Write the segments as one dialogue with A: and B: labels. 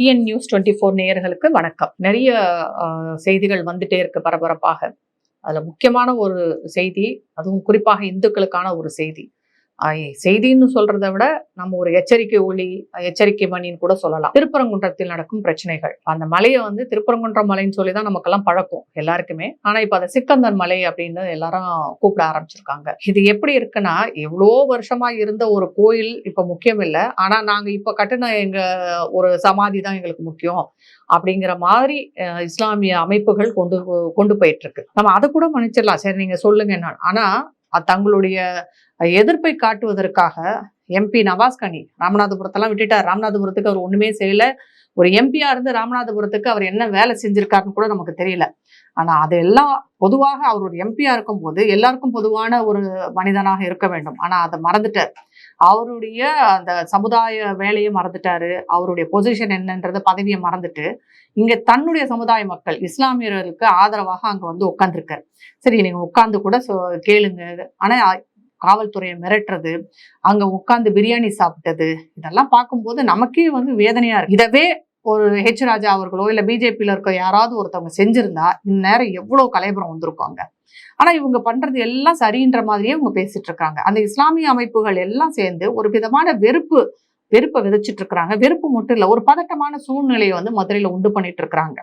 A: TN news twenty four நேயர்களுக்கு வணக்கம். நிறைய செய்திகள் வந்துட்டே இருக்கு பரபரப்பாக. அதில் முக்கியமான ஒரு செய்தி அதுவும் குறிப்பாக இந்துக்களுக்கான ஒரு செய்தி. செய்தின்னு சொல்றதை விட நம்ம ஒரு எச்சரிக்கை ஒளி எச்சரிக்கை மணின்னு கூட சொல்லலாம். திருப்பரங்குன்றத்தில் நடக்கும் பிரச்சனைகள். அந்த மலையை வந்து திருப்பரங்குன்றம் மலைன்னு சொல்லி தான் நமக்கெல்லாம் பழக்கம் எல்லாருக்குமே. ஆனா இப்ப அதை சிக்கந்தன் மலை அப்படின்னு எல்லாரும் கூப்பிட ஆரம்பிச்சிருக்காங்க. இது எப்படி இருக்குன்னா எவ்வளோ வருஷமா இருந்த ஒரு கோயில் இப்ப முக்கியம் இல்லை ஆனா நாங்க இப்ப கட்டின எங்க ஒரு சமாதி தான் எங்களுக்கு முக்கியம் அப்படிங்கிற மாதிரி அஹ், இஸ்லாமிய அமைப்புகள் கொண்டு போ- கொண்டு போயிட்டு இருக்கு. நம்ம அதை கூட மன்னிச்சிடலாம். சரி நீங்க சொல்லுங்க என்ன ஆனா தங்களுடைய எதிர்ப்பை காட்டுவதற்காக எம்பி நவாஸ்கனி ராமநாதபுரத்தெல்லாம் விட்டுட்டார். ராமநாதபுரத்துக்கு அவர் ஒண்ணுமே செய்யல. ஒரு எம்பியா இருந்து ராமநாதபுரத்துக்கு அவர் என்ன வேலை செஞ்சிருக்காருன்னு கூட நமக்கு தெரியல. ஆனா அதெல்லாம் பொதுவாக அவர் ஒரு எம்பியா இருக்கும்போது எல்லாருக்கும் பொதுவான ஒரு மனிதனாக இருக்க வேண்டும். ஆனா அதை மறந்துட்டார். அவருடைய அந்த சமுதாய வேலையை மறந்துட்டாரு. அவருடைய பொசிஷன் என்னன்றத பதவியை மறந்துட்டு இங்க தன்னுடைய சமுதாய மக்கள் இஸ்லாமியர்களுக்கு ஆதரவாக அங்க வந்து உட்காந்துருக்காரு சரி நீங்க உட்காந்து கூட கேளுங்க. ஆனா காவல்துறையை மிரட்டுறது அங்க உட்காந்து பிரியாணி சாப்பிட்டது இதெல்லாம் பார்க்கும்போது நமக்கே வந்து வேதனையா இருக்கு. இதவே ஒரு ஹெச் ராஜா அவர்களோ இல்ல பிஜேபியில இருக்க யாராவது ஒருத்தவங்க செஞ்சிருந்தா இந்நேரம் எவ்வளவு கலைபுரம் வந்திருப்பாங்க ஆனால் இவங்க பண்ணுறது எல்லாம் சரின்ற மாதிரியே இவங்க பேசிட்டு இருக்காங்க. அந்த இஸ்லாமிய அமைப்புகள் எல்லாம் சேர்ந்து ஒரு விதமான வெறுப்பு வெறுப்பை விதைச்சிட்டு இருக்கிறாங்க. வெறுப்பு மட்டும் இல்லை ஒரு பதட்டமான சூழ்நிலையை வந்து மதுரையில் உண்டு பண்ணிட்டு இருக்கிறாங்க.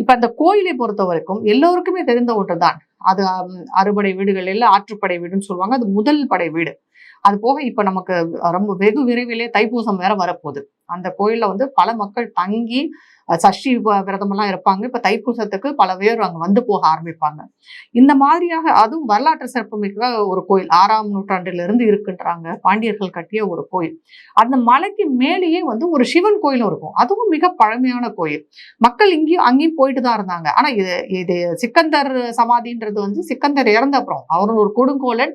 A: இப்போ அந்த கோயிலை பொறுத்த வரைக்கும் எல்லோருக்குமே தெரிந்த ஒன்று தான் அது அறுபடை வீடுகள் இல்ல ஆற்றுப்படை வீடுன்னு சொல்லுவாங்க. அது முதல் படை வீடு. அது போக இப்போ நமக்கு ரொம்ப வெகு விரைவிலே தைப்பூசம் வேற வரப்போகுது. அந்த கோயிலில் வந்து பல மக்கள் தங்கி சஷ்டி வ- விரதமெல்லாம் இருப்பாங்க. இப்போ தைப்பூசத்துக்கு பல பேர் அங்கே வந்து போக ஆரம்பிப்பாங்க. இந்த மாதிரியாக அதுவும் வரலாற்று சிறப்புமிக்க ஒரு கோயில். ஆறாம் நூற்றாண்டிலிருந்து இருந்து இருக்குன்றாங்க. பாண்டியர்கள் கட்டிய ஒரு கோயில். அந்த மலைக்கு மேலேயே வந்து ஒரு சிவன் கோயிலும் இருக்கும். அதுவும் மிக பழமையான கோயில். மக்கள் இங்கேயும் அங்கேயும் போயிட்டு தான் இருந்தாங்க. ஆனால் இது இது சிக்கந்தர் சமாதின்றது வந்து சிக்கந்தர் இறந்த அப்புறம். அவர் ஒரு கொடுங்கோலன்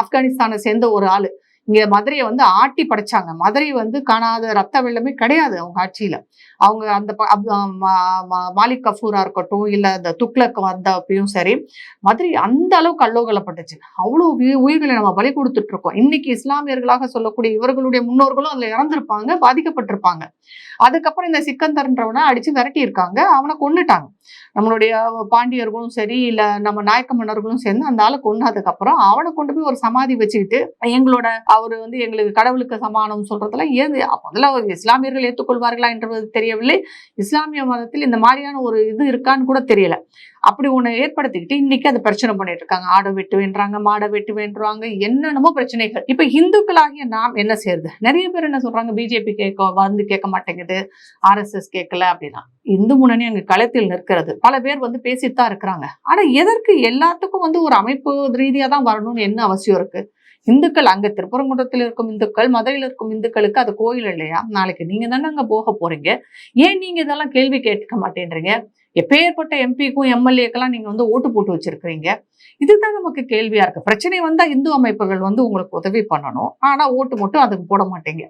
A: ஆப்கானிஸ்தானை சேர்ந்த ஒரு ஆள். இங்கே மதுரையை வந்து ஆட்டி படைச்சாங்க. மதுரை வந்து காணாத ரத்த வெள்ளமே கிடையாது அவங்க ஆட்சியில் அவங்க அந்த மாலிக் கஃபூராக இருக்கட்டும் இல்லை இந்த துக்ளக் வந்தப்பையும் சரி மதுரை அந்த அளவுக்கு அல்லோகலப்பட்டுச்சு. அவ்வளோ உயிர்களை நம்ம பலி கொடுத்துட்டு இருக்கோம். இன்னைக்கு இஸ்லாமியர்களாக சொல்லக்கூடிய இவர்களுடைய முன்னோர்களும் அதில் இறந்திருப்பாங்க பாதிக்கப்பட்டிருப்பாங்க. அதுக்கப்புறம் இந்த சிக்கந்தர்ன்றவனை அடித்து விரட்டி இருக்காங்க அவனை கொன்னுட்டாங்க. நம்மளுடைய பாண்டியர்களும் சரி இல்லை நம்ம நாயக்க மன்னர்களும் சேர்ந்து அந்த ஆளை கொன்னதுக்கு அவனை கொண்டு போய் ஒரு சமாதி வச்சுக்கிட்டு எங்களோட அவர் வந்து எங்களுக்கு கடவுளுக்கு சமானம் சொல்றதெல்லாம் ஏது முதல்ல அவர் இஸ்லாமியர்கள் ஏற்றுக்கொள்வார்களா என்றது தெரியவில்லை. இஸ்லாமிய மதத்தில் இந்த மாதிரியான ஒரு இது இருக்கான்னு கூட தெரியல. அப்படி ஒன்று ஏற்படுத்திக்கிட்டு இன்னைக்கு அது பிரச்சனை பண்ணிட்டு இருக்காங்க. ஆடை வெட்டு வேண்டுறாங்க மாடை வெட்டு வேண்டுறாங்க என்னென்னமோ பிரச்சனைகள். இப்போ இந்துக்களாகிய நாம் என்ன செய்யறது நிறைய பேர் என்ன சொல்றாங்க? பிஜேபி கேட்க வந்து கேட்க மாட்டேங்குது. ஆர்எஸ்எஸ் கேட்கல அப்படின்னா. இந்து முன்னணி அங்கே களத்தில் நிற்கிறது. பல பேர் வந்து பேசிட்டு தான் இருக்கிறாங்க. ஆனால் எதற்கு எல்லாத்துக்கும் வந்து ஒரு அமைப்பு ரீதியாக தான் வரணும்னு என்ன அவசியம் இருக்குது இந்துக்கள் அங்கே திருப்பரங்குன்றத்தில் இருக்கும் இந்துக்கள் மதுரையில் இருக்கும் இந்துக்களுக்கு அது கோயில் இல்லையா? நாளைக்கு நீங்க தானே அங்கே போக போறீங்க. ஏன் நீங்க இதெல்லாம் கேள்வி கேட்க மாட்டேன்றீங்க? எப்பேற்பட்ட எம்பிக்கும் எம்எல்ஏக்கெல்லாம் நீங்க வந்து ஓட்டு போட்டு வச்சிருக்கிறீங்க. இதுதான் நமக்கு கேள்வியாக இருக்கு. பிரச்சனை வந்தால் இந்து அமைப்புகள் வந்து உங்களுக்கு உதவி பண்ணணும். ஆனா ஓட்டு மட்டும் அதுக்கு போட மாட்டீங்க.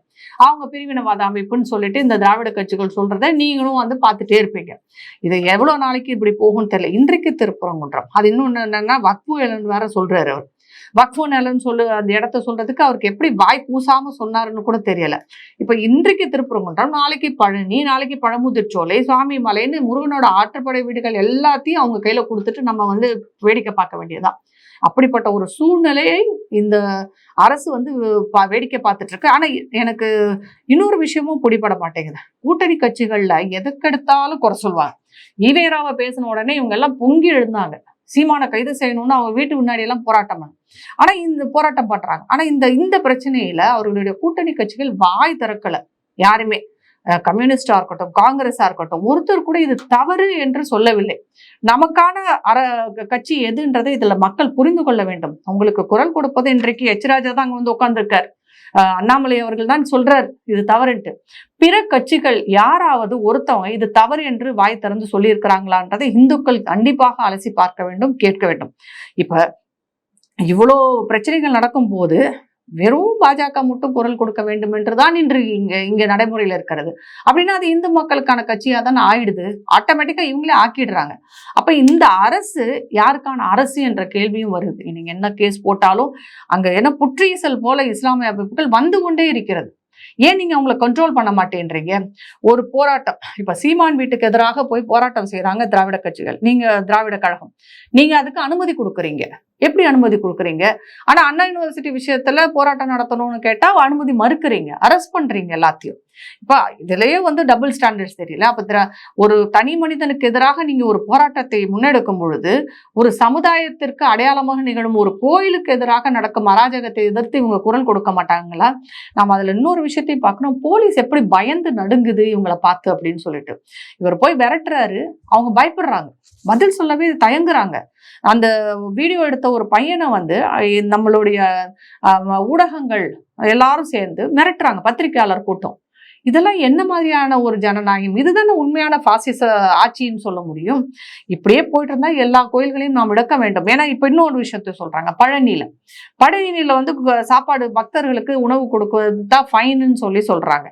A: அவங்க பிரிவினவாத அமைப்புன்னு சொல்லிட்டு இந்த திராவிட கட்சிகள் சொல்கிறத நீங்களும் வந்து பார்த்துட்டே இருப்பீங்க. இது எவ்வளவு நாளைக்கு இப்படி போகும்னு தெரியல. இன்றைக்கு திருப்பரங்குன்றம். அது இன்னொன்னு என்னன்னா வக்பு நிலம்னு வேற சொல்றாரு அவர். வக்ஃபு நிலம்னு சொல்லு அந்த இடத்த சொல்றதுக்கு அவருக்கு எப்படி வாய் பூசாம சொன்னாருன்னு கூட தெரியல. இப்ப இன்றைக்கு திருப்பரங்குன்றம் நாளைக்கு பழனி நாளைக்கு பழமுதிர்ச்சோலை சுவாமி மலைன்னு முருகனோட ஆற்றுப்படை வீடுகள் எல்லாத்தையும் அவங்க கையில கொடுத்துட்டு நம்ம வந்து வேடிக்கை பார்க்க வேண்டியதுதான். அப்படிப்பட்ட ஒரு சூழ்நிலையை இந்த அரசு வந்து பா- வேடிக்கை பார்த்துட்டு இருக்கு. ஆனா எனக்கு இன்னொரு விஷயமும் பிடிபட மாட்டேங்குது. கூட்டணி கட்சிகள்ல எதுக்கெடுத்தாலும் குறை சொல்லுவாங்க. ஈவேராவை பேசின உடனே இவங்க எல்லாம் பொங்கி எழுந்தாங்க. சீமானை கைது செய்யணும்னு அவங்க வீட்டு முன்னாடி எல்லாம் போராட்டம் பண்ணு ஆனா இந்த போராட்டம் பண்றாங்க. ஆனா இந்த இந்த பிரச்சனையில அவர்களுடைய கூட்டணி கட்சிகள் வாய் திறக்கல. யாருமே. கம்யூனிஸ்டா இருக்கட்டும் காங்கிரஸா இருக்கட்டும் ஒருத்தர் கூட இது தவறு என்று சொல்லவில்லை. நமக்கான அர கட்சி எதுன்றதை இதுல மக்கள் புரிந்து கொள்ள வேண்டும். உங்களுக்கு குரல் கொடுப்பது இன்றைக்கு எச். ராஜா தான் அங்க வந்து உட்கார்ந்துருக்கார். அண்ணாமலை அவர்கள் தான் சொல்றார் இது தவறுன்ட்டு. பிற கட்சிகள் யாராவது ஒருத்தவங்க இது தவறு என்று வாய் திறந்து சொல்லியிருக்கிறாங்களான்றதை இந்துக்கள் கண்டிப்பாக அலசி பார்க்க வேண்டும் கேட்க வேண்டும். இப்ப இவ்வளோ பிரச்சனைகள் நடக்கும் போது வெறும் பாஜக மட்டும் குரல் கொடுக்க வேண்டும் என்றுதான் இன்று இங்க இங்க நடைமுறையில் இருக்கிறது. அப்படின்னா அது இந்து மக்களுக்கான கட்சியாக தானே ஆயிடுது. ஆட்டோமேட்டிக்கா இவங்களே ஆக்கிடுறாங்க. அப்ப இந்த அரசு யாருக்கான அரசு என்ற கேள்வியும் வருது. நீங்க என்ன கேஸ் போட்டாலும் அங்க என்ன புற்றீசல் போல இஸ்லாமிய அமைப்புகள் வந்து கொண்டே இருக்கிறது. ஏன் நீங்க அவங்கள கண்ட்ரோல் பண்ண மாட்டேன்றீங்க? ஒரு போராட்டம். இப்ப சீமான் வீட்டுக்கு எதிராக போய் போராட்டம் செய்யறாங்க திராவிட கட்சிகள். நீங்க திராவிட கழகம். நீங்க அதுக்கு அனுமதி கொடுக்குறீங்க. எப்படி அனுமதி கொடுக்குறீங்க? ஆனா அண்ணா யூனிவர்சிட்டி விஷயத்துல போராட்டம் நடத்தணும்னு கேட்டா அனுமதி மறுக்கிறீங்க. அரெஸ்ட் பண்றீங்க எல்லாத்தையும். இப்போ இதுலயே வந்து டபுள் ஸ்டாண்டர்ட்ஸ் தெரியல. அப்போ ஒரு தனி மனிதனுக்கு எதிராக நீங்க ஒரு போராட்டத்தை முன்னெடுக்கும் பொழுது ஒரு சமுதாயத்திற்கு அடையாளமாக நிகழும் ஒரு கோயிலுக்கு எதிராக நடக்கும் அராஜகத்தை எதிர்த்து இவங்க குரல் கொடுக்க மாட்டாங்களா? நாம அதுல இன்னொரு விஷயத்தையும் பார்க்கணும். போலீஸ் எப்படி பயந்து நடுங்குது இவங்களை பார்த்து அப்படின்னு சொல்லிட்டு. இவர் போய் விரட்டுறாரு. அவங்க பயப்படுறாங்க. பதில் சொல்லவே தயங்குறாங்க. அந்த வீடியோ எடுத்த ஒரு பையனை வந்து நம்மளுடைய ஊடகங்கள் எல்லாரும் சேர்ந்து மிரட்டுறாங்க பத்திரிக்கையாளர் கூட்டம். இதெல்லாம் என்ன மாதிரியான ஒரு ஜனநாயகம்? இதுதானே உண்மையான பாசிச ஆட்சின்னு சொல்ல முடியும். இப்படியே போயிட்டு இருந்தா எல்லா கோயில்களையும் நாம் விடக்க வேண்டும். ஏன்னா இப்ப இன்னொரு விஷயத்த சொல்றாங்க பழனியில. பழனியில வந்து சாப்பாடு பக்தர்களுக்கு உணவு கொடுக்கறது தான் ஃபைன்னு சொல்லி சொல்றாங்க.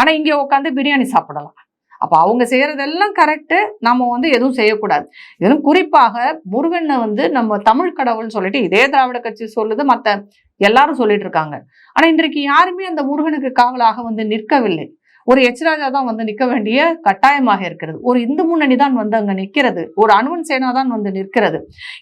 A: ஆனா இங்க உட்காந்து பிரியாணி சாப்பிடலாம். அப்போ அவங்க செய்கிறதெல்லாம் கரெக்டு நம்ம வந்து எதுவும் செய்யக்கூடாது. இதுவும் குறிப்பாக முருகனை வந்து நம்ம தமிழ் கடவுள்னு சொல்லிட்டு இதே திராவிட கட்சி சொல்லுது மற்ற எல்லாரும் சொல்லிட்டு இருக்காங்க. ஆனால் இன்றைக்கு யாருமே அந்த முருகனுக்கு காவலாக வந்து நிற்கவில்லை. ஒரு எச்ராஜா தான் வந்து நிற்க வேண்டிய கட்டாயமாக இருக்கிறது. ஒரு இந்து முன்னணி தான் வந்து அங்கே நிற்கிறது ஒரு அணுவன் சேனா தான் வந்து நிற்கிறது.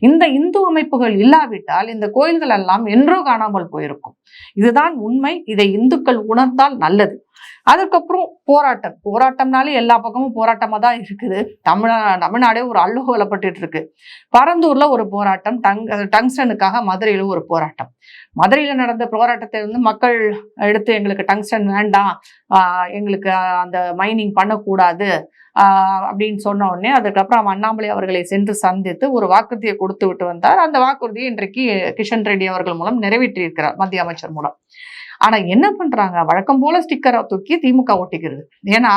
A: இந்த இந்து அமைப்புகள் இல்லாவிட்டால் இந்த கோயில்கள் எல்லாம் என்றோ காணாமல் போயிருக்கும். இதுதான் உண்மை. இதை இந்துக்கள் உணர்ந்தால் நல்லது. அதுக்கப்புறம் போராட்டம். போராட்டம்னாலே எல்லா பக்கமும் போராட்டமா தான் இருக்குது. தமிழ தமிழ்நாடே ஒரு அல்லுகோலப்பட்டு இருக்கு பரந்தூர்ல ஒரு போராட்டம் டங் டங்ஸ்டனுக்காக மதுரையில ஒரு போராட்டம். மதுரையில நடந்த போராட்டத்தை வந்து மக்கள் எடுத்து எங்களுக்கு டங்ஸ்டன் வேண்டாம் ஆஹ் எங்களுக்கு அந்த மைனிங் பண்ணக்கூடாது ஆஹ் அப்படின்னு சொன்ன உடனே அதுக்கப்புறம் அண்ணாமலை அவர்களை சென்று சந்தித்து ஒரு வாக்குறுதியை கொடுத்து விட்டு வந்தார். அந்த வாக்குறுதியை இன்றைக்கு கிஷன் ரெட்டி அவர்கள் மூலம் நிறைவேற்றியிருக்கிறார் மத்திய அமைச்சர் மூலம். ஆனா என்ன பண்றாங்க? வழக்கம் போல ஸ்டிக்கரை தூக்கி திமுக ஒட்டிக்கிறது ஏன்னா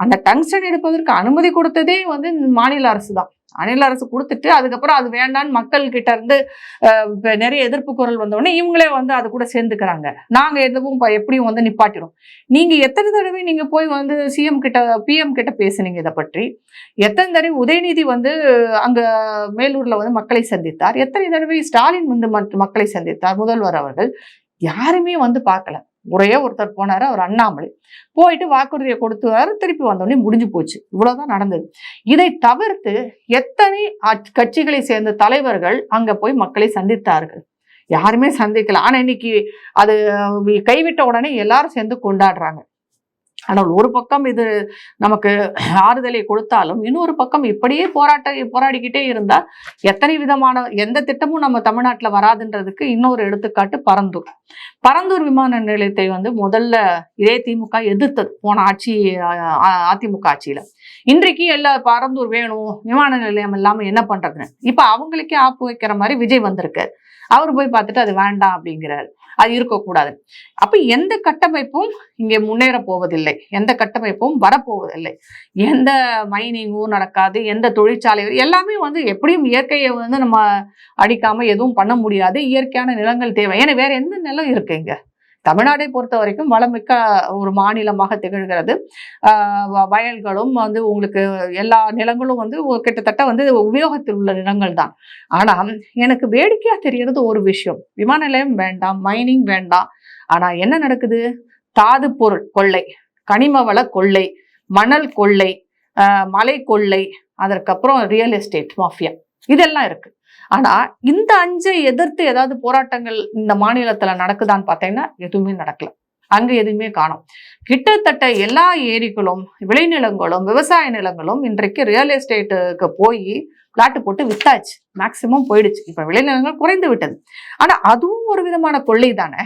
A: அந்த டங்ஸ்டன் எடுப்பதற்கு அனுமதி கொடுத்ததே வந்து மாநில அரசு தான் மாநில அரசு கொடுத்துட்டு அதுக்கப்புறம் அது வேண்டான்னு மக்கள் கிட்ட இருந்து நிறைய எதிர்ப்பு குரல் வந்தோடனே இவங்களே வந்து அது கூட சேர்ந்துக்கிறாங்க. நாங்க எதுவும் எப்படியும் வந்து நிப்பாட்டிடும் நீங்க எத்தனை தடவை நீங்க போய் வந்து சிஎம் கிட்ட பிஎம் கிட்ட பேசுனீங்க இதை பற்றி? எத்தனை தடவை உதயநிதி வந்து அங்க மேலூர்ல வந்து மக்களை சந்தித்தார்? எத்தனை தடவை ஸ்டாலின் வந்து மக்களை சந்தித்தார்? முதல்வர் அவர்கள். யாருமே வந்து பார்க்கல. ஒரே ஒருத்தர் போனார் அவர் அண்ணாமலை. போயிட்டு வாக்குறுதியை கொடுத்தாரு திருப்பி வந்தோடனே முடிஞ்சு போச்சு. இவ்வளோதான் நடந்தது. இதை தவிர்த்து எத்தனை கட்சிகளை சேர்ந்த தலைவர்கள் அங்கே போய் மக்களை சந்தித்தார்கள்? யாருமே சந்திக்கல. ஆனால் இன்னைக்கு அது கைவிட்ட உடனே எல்லாரும் சேர்ந்து கொண்டாடுறாங்க. ஆனால் ஒரு பக்கம் இது நமக்கு ஆறுதலை கொடுத்தாலும் இன்னொரு பக்கம் இப்படியே போராட்ட போராடிக்கிட்டே இருந்தால் எத்தனை விதமான எந்த திட்டமும் நம்ம தமிழ்நாட்டில் வராதுன்றதுக்கு இன்னொரு எடுத்துக்காட்டு பரந்தூர். பரந்தூர் விமான நிலையத்தை வந்து முதல்ல இதே திமுக எதிர்த்தது போன ஆட்சி அ- அதிமுக ஆட்சியில். இன்றைக்கு எல்லா பரந்தூர் வேணும் விமான நிலையம் இல்லாமல் என்ன பண்ணுறதுன்னு இப்போ அவங்களுக்கே ஆப்பு வைக்கிற மாதிரி விஜய் வந்திருக்கு அவர் போய் பார்த்துட்டு அது வேண்டாம் அப்படிங்கிறாரு. அது இருக்கக்கூடாது. அப்ப எந்த கட்டமைப்பும் இங்கே முன்னேற போவதில்லை. எந்த கட்டமைப்பும் வரப்போவதில்லை. எந்த மைனிங்கும் நடக்காது எந்த தொழிற்சாலை எல்லாமே வந்து எப்படியும் இயற்கையை வந்து நம்ம அடிக்காம எதுவும் பண்ண முடியாது. இயற்கையான நிலங்கள் தேவை. ஏன்னா வேற எந்த நிலம் இருக்கு இங்க? தமிழ்நாடை பொறுத்த வரைக்கும் வளமிக்க ஒரு மாநிலமாக திகழ்கிறது. வ- வயல்களும் வந்து உங்களுக்கு எல்லா நிலங்களும் வந்து கிட்டத்தட்ட வந்து உபயோகத்தில் உள்ள நிலங்கள் தான். ஆனால் எனக்கு வேடிக்கையாக தெரியறது ஒரு விஷயம். விமான நிலையம் வேண்டாம் மைனிங் வேண்டாம். ஆனால் என்ன நடக்குது? தாது பொருள் கொள்ளை கனிம வள கொள்ளை மணல் கொள்ளை மலை கொள்ளை அதற்கப்புறம் ரியல் எஸ்டேட் மாஃபியா இதெல்லாம் இருக்கு. ஆனா இந்த அஞ்சை எதிர்த்து ஏதாவது போராட்டங்கள் இந்த மாநிலத்துல நடக்குதான்னு பார்த்தீங்கன்னா எதுவுமே நடக்கல. அங்க எதுவுமே காணும். கிட்டத்தட்ட எல்லா ஏரிகளும் விளைநிலங்களும் விவசாய நிலங்களும் இன்றைக்கு ரியல் எஸ்டேட்டுக்கு போய் பிளாட்டு போட்டு வித்தாச்சு. மேக்சிமம் போயிடுச்சு. இப்ப விளைநிலங்கள் குறைந்து விட்டது. ஆனா அதுவும் ஒரு விதமான கொள்ளை தானே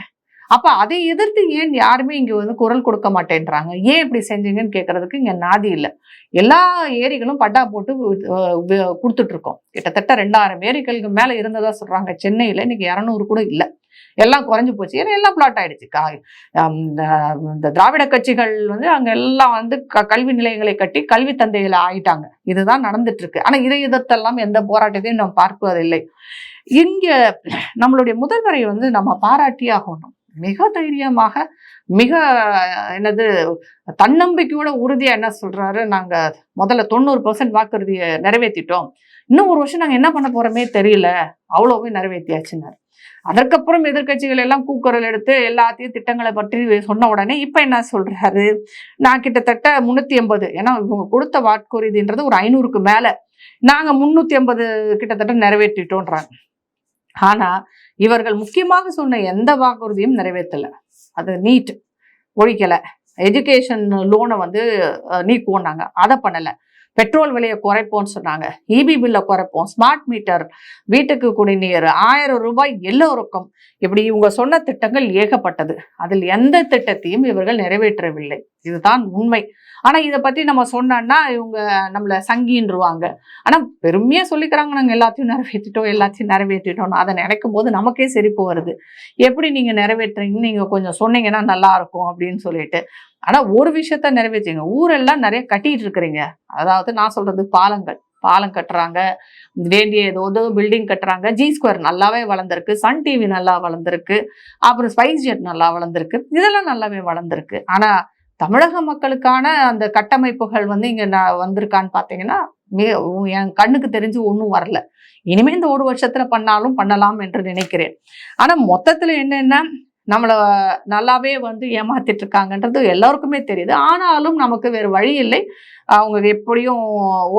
A: அப்போ அதை எதிர்த்து ஏன் யாருமே இங்கே வந்து குரல் கொடுக்க மாட்டேன்றாங்க? ஏன் இப்படி செஞ்சீங்கன்னு கேட்கறதுக்கு இங்கே நாதி இல்லை. எல்லா ஏரிகளும் பட்டா போட்டு கொடுத்துட்ருக்கோம். கிட்டத்தட்ட ரெண்டாயிரம் ஏரிகளுக்கு மேலே இருந்ததா சொல்கிறாங்க சென்னையில் இன்னைக்கு இரநூறு கூட இல்லை. எல்லாம் குறைஞ்சு போச்சு. ஏன்னா எல்லாம் பிளாட் ஆயிடுச்சு. கா- இந்த- இந்த திராவிட கட்சிகள் வந்து அங்க எல்லாம் வந்து க- கல்வி நிலையங்களை கட்டி கல்வி தந்தைகளை ஆயிட்டாங்க. இதுதான் நடந்துட்டு இருக்கு ஆனா இதை எதிர்த்தெல்லாம் எந்த போராட்டத்தையும் நாம் பார்ப்பதில்லை. இங்க நம்மளுடைய முதல்வரை வந்து நம்ம பாராட்டி ஆகணும். மிக தைரியமாக மிக என்னது தன்னம்பிக்கையோட உறுதியாக என்ன சொல்கிறாரு நாங்கள் முதல்ல தொண்ணூறு பர்சன்ட் வாக்குறுதியை நிறைவேற்றிட்டோம் இன்னும் ஒரு வருஷம் நாங்கள் என்ன பண்ண போகிறோமே தெரியல. அவ்வளோவே நிறைவேற்றியாச்சுன்னாரு அதற்கப்புறம் எதிர்க்கட்சிகள் எல்லாம் கூக்குரல் எடுத்து எல்லாத்தையும் திட்டங்களை பற்றி சொன்ன உடனே இப்போ என்ன சொல்கிறாரு நான் கிட்டத்தட்ட முந்நூற்றி எண்பது ஏன்னா இவங்க கொடுத்த வாக்குறுதின்றது ஒரு ஐநூறுக்கு மேலே. நாங்கள் முந்நூற்றி எண்பது கிட்டத்தட்ட நிறைவேற்றிட்டோன்றாங்க. ஆனா இவர்கள் முக்கியமாக சொன்ன எந்த வாக்குறுதியும் நிறைவேற்றல. அது நீட் ஒழிக்கலை. எஜுகேஷன் லோனை வந்து நீக்குவோம் அதை பண்ணலை. பெட்ரோல் விலையை குறைப்போம்னு சொன்னாங்க. இபி பில்லை குறைப்போம். ஸ்மார்ட் மீட்டர் வீட்டுக்கு குடிநீர் ஆயிரம் ரூபாய் எல்லோருக்கும். இப்படி இவங்க சொன்ன திட்டங்கள் ஏகப்பட்டது. அதில் எந்த திட்டத்தையும் இவர்கள் நிறைவேற்றவில்லை. இதுதான் உண்மை. ஆனா இதை பத்தி நம்ம சொன்னோம்னா இவங்க நம்மள சங்கின்றுவாங்க. ஆனா பெருமையா சொல்லிக்கிறாங்க நாங்க எல்லாத்தையும் நிறைவேற்றிட்டோம் எல்லாத்தையும் நிறைவேற்றிட்டோம் அதை நினைக்கும் போது நமக்கே சிரிப்பு வருது. எப்படி நீங்க நிறைவேற்றுறீங்கன்னு நீங்க கொஞ்சம் சொன்னீங்கன்னா நல்லா இருக்கும் அப்படின்னு சொல்லிட்டு. ஆனா ஒரு விஷயத்த நிறைவேற்றிங்க. ஊரெல்லாம் நிறைய கட்டிட்டு இருக்கிறீங்க. அதாவது நான் சொல்றது பாலங்கள். பாலம் கட்டுறாங்க. வேண்டிய ஏதோ பில்டிங் கட்டுறாங்க. ஜி ஸ்கொயர் நல்லாவே வளர்ந்துருக்கு. சன் டிவி நல்லா வளர்ந்துருக்கு. அப்புறம் ஸ்பைஸ் ஜெட் நல்லா வளர்ந்துருக்கு. இதெல்லாம் நல்லாவே வளர்ந்துருக்கு. ஆனால் தமிழக மக்களுக்கான அந்த கட்டமைப்புகள் வந்து இங்கே நான் வந்திருக்கான்னு பாத்தீங்கன்னா என் கண்ணுக்கு தெரிஞ்சு ஒன்றும் வரல. இனிமேல் இந்த ஒரு வருஷத்தில் பண்ணாலும் பண்ணலாம் என்று நினைக்கிறேன். ஆனால் மொத்தத்தில் என்னென்னா நம்மளை நல்லாவே வந்து ஏமாத்திட்டு இருக்காங்கன்றது எல்லாருக்குமே தெரியுது. ஆனாலும் நமக்கு வேறு வழி இல்லை. அவங்க எப்படியும்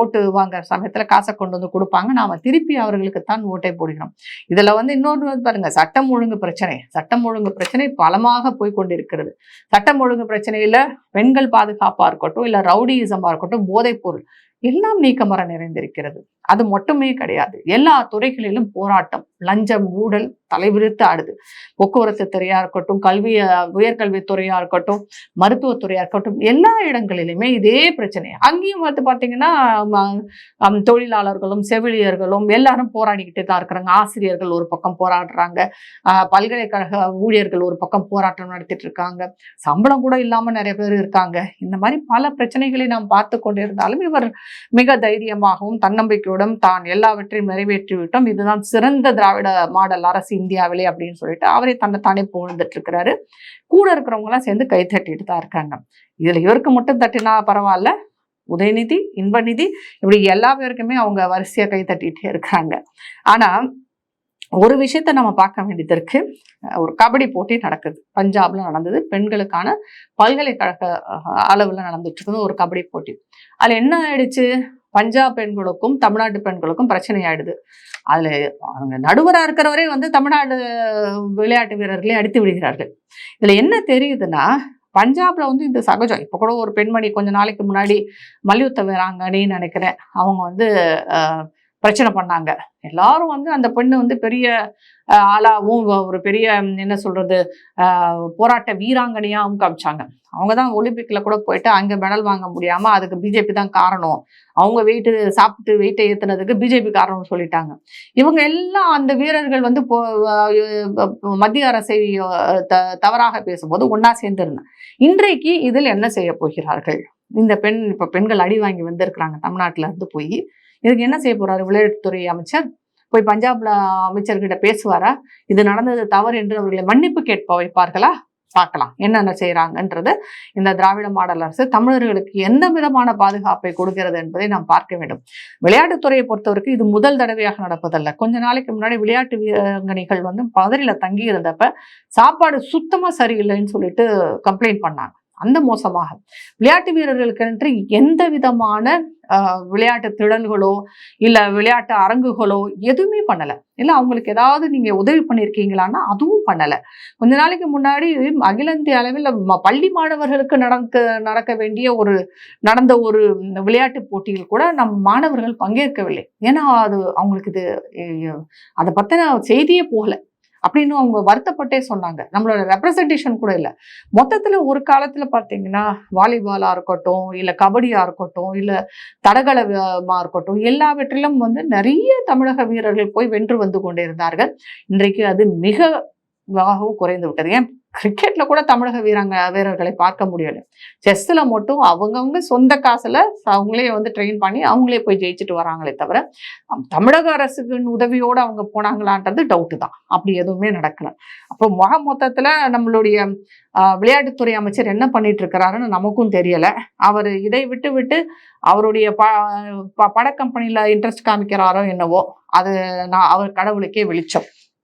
A: ஓட்டு வாங்குற சமயத்தில் காசை கொண்டு வந்து கொடுப்பாங்க. நாம திருப்பி அவர்களுக்கு தான் ஓட்டை போடுகிறோம். இதில் வந்து இன்னொன்று பாருங்க சட்டம் ஒழுங்கு பிரச்சனை. சட்டம் ஒழுங்கு பிரச்சனை பலமாக போய் கொண்டிருக்கிறது. சட்டம் ஒழுங்கு பிரச்சனையில் பெண்கள் பாதுகாப்பாக இருக்கட்டும் இல்லை ரவுடியிசமாக இருக்கட்டும் போதைப் பொருள் எல்லாம் நீக்கமர நிறைந்திருக்கிறது. அது மட்டுமே கிடையாது. எல்லா துறைகளிலும் போராட்டம் லஞ்சம் ஊழல் தலைவிரித்து ஆடுது. போக்குவரத்து துறையா இருக்கட்டும் கல்வி உயர்கல்வித்துறையா இருக்கட்டும் மருத்துவத்துறையா இருக்கட்டும் எல்லா இடங்களிலுமே இதே பிரச்சனை. அங்கேயும் வந்து பார்த்தீங்கன்னா தொழிலாளர்களும் செவிலியர்களும் எல்லாரும் போராடிக்கிட்டே தான் இருக்கிறாங்க. ஆசிரியர்கள் ஒரு பக்கம் போராடுறாங்க. பல்கலைக்கழக ஊழியர்கள் ஒரு பக்கம் போராட்டம் நடத்திட்டு இருக்காங்க. சம்பளம் கூட இல்லாம நிறைய பேர் இருக்காங்க. இந்த மாதிரி பல பிரச்சனைகளை நாம் பார்த்து கொண்டிருந்தாலும் இவர் மிக தைரியமாகவும் தன்னம்பிக்கையுடன் தான் எல்லாவற்றையும் நிறைவேற்றிவிட்டோம். இதுதான் சிறந்த திராவிட மாடல் அரசு இந்தியாவிலே அப்படின்னு சொல்லிட்டு அவரே தன்னை தானே புகழ்ந்துட்டு இருக்கிறாரு கூட இருக்கிறவங்களாம் சேர்ந்து கை தட்டிட்டு தான் இருக்காங்க. இதுல இவருக்கு மட்டும் தட்டினா பரவாயில்ல. உதயநிதி இன்பநிதி இப்படி எல்லா பேருக்குமே அவங்க வரிசையா கை தட்டிட்டே இருக்காங்க. ஆனா ஒரு விஷயத்த நம்ம பார்க்க வேண்டியது இருக்கு. ஒரு கபடி போட்டி நடக்குது. பஞ்சாப்ல நடந்தது. பெண்களுக்கான பல்கலைக்கழக அளவுல நடந்துட்டு இருக்குது ஒரு கபடி போட்டி. அதுல என்ன ஆயிடுச்சு? பஞ்சாப் பெண்களுக்கும் தமிழ்நாட்டு பெண்களுக்கும் பிரச்சனை ஆயிடுது அதில் அவங்க நடுவராக இருக்கிறவரே வந்து தமிழ்நாடு விளையாட்டு வீரர்களை அடித்து விடுகிறார்கள். இதில் என்ன தெரியுதுன்னா பஞ்சாப்ல வந்து இந்த சகஜம். இப்போ கூட ஒரு பெண்மணி கொஞ்ச நாளைக்கு முன்னாடி மல்யுத்த வீராங்கன்னு நினைக்கிறேன். அவங்க வந்து பிரச்சனை பண்ணாங்க. எல்லாரும் வந்து அந்த பெண்ணு வந்து பெரிய ஆளாவும் ஒரு பெரிய என்ன சொல்றது போராட்ட வீராங்கனையாகவும் காமிச்சாங்க. அவங்க தான் ஒலிம்பிக்ல கூட போயிட்டு அங்கே மெடல் வாங்க முடியாம அதுக்கு பிஜேபி தான் காரணம். அவங்க வெயிட்டு சாப்பிட்டு வெயிட்டை ஏத்துனதுக்கு பிஜேபி காரணம் சொல்லிட்டாங்க. இவங்க எல்லாம் அந்த வீரர்கள் வந்து மத்திய அரசை தவறாக பேசும்போது ஒன்னா சேர்ந்துருந்தேன் இன்றைக்கு இதில் என்ன செய்ய போகிறார்கள்? இந்த பெண் இப்போ பெண்கள் அடி வாங்கி வந்திருக்கிறாங்க தமிழ்நாட்டில இருந்து போய். இதுக்கு என்ன செய்ய போறாரு விளையாட்டுத்துறை அமைச்சர்? போய் பஞ்சாப்ல அமைச்சர்கிட்ட பேசுவாரா? இது நடந்தது தவறு என்று அவர்களை மன்னிப்பு கேட்ப வைப்பார்களா? பார்க்கலாம். என்னென்ன செய்யறாங்கன்றது இந்த திராவிட மாடல் அரசு தமிழர்களுக்கு எந்த விதமான பாதுகாப்பை கொடுக்கிறது என்பதை நாம் பார்க்க வேண்டும். விளையாட்டுத்துறையை பொறுத்தவரைக்கும் இது முதல் தடவையாக நடப்பதல்ல. கொஞ்ச நாளைக்கு முன்னாடி விளையாட்டு வீரங்கனைகள் வந்து பதறியில தங்கி இருந்தப்ப சாப்பாடு சுத்தமாக சரியில்லைன்னு சொல்லிட்டு கம்ப்ளைண்ட் பண்ணாங்க. அந்த மோசமாக. விளையாட்டு வீரர்களுக்கென்று எந்த விதமான விளையாட்டு திடல்களோ இல்லை விளையாட்டு அரங்குகளோ எதுவுமே பண்ணலை. இல்லை அவங்களுக்கு ஏதாவது நீங்கள் உதவி பண்ணியிருக்கீங்களான்னா அதுவும் பண்ணலை. கொஞ்ச நாளைக்கு முன்னாடி அகில இந்திய அளவில் பள்ளி மாணவர்களுக்கு நடக்க நடக்க வேண்டிய ஒரு நடந்த ஒரு விளையாட்டு போட்டியில் கூட நம் மாணவர்கள் பங்கேற்கவில்லை. ஏன்னா அது அவங்களுக்கு இது அதை பற்றின செய்தியே போகலை. அப்படின்னு அவங்க வருத்தப்பட்டே சொன்னாங்க. நம்மளோட ரெப்ரசன்டேஷன் கூட இல்லை. மொத்தத்தில் ஒரு காலத்தில் பார்த்தீங்கன்னா வாலிபாலாக இருக்கட்டும் இல்லை கபடியாக இருக்கட்டும் இல்லை தடகளமாக இருக்கட்டும் எல்லாவற்றிலும் வந்து நிறைய தமிழக வீரர்கள் போய் வென்று வந்து கொண்டிருந்தார்கள். இன்றைக்கு அது மிக குறைந்து விட்டது. ஏன் கிரிக்கெட்ல கூட தமிழக வீராங்க வீரர்களை பார்க்க முடியலை. செஸ்ல மட்டும் அவங்கவுங்க சொந்த காசுல அவங்களே வந்து ட்ரெயின் பண்ணி அவங்களே போய் ஜெயிச்சுட்டு வராங்களே தவிர தமிழக அரசுக்கு உதவியோடு அவங்க போனாங்களான்றது டவுட்டு தான். அப்படி எதுவுமே நடக்கல. அப்போ முக மொத்தத்துல நம்மளுடைய விளையாட்டுத்துறை அமைச்சர் என்ன பண்ணிட்டு இருக்கிறாருன்னு நமக்கும் தெரியல. அவர் இதை விட்டு விட்டு அவருடைய ப பட கம்பெனியில் இன்ட்ரெஸ்ட் காமிக்கிறாரோ என்னவோ அது நான் அவர் கடவுளுக்கே வெளிச்சம்.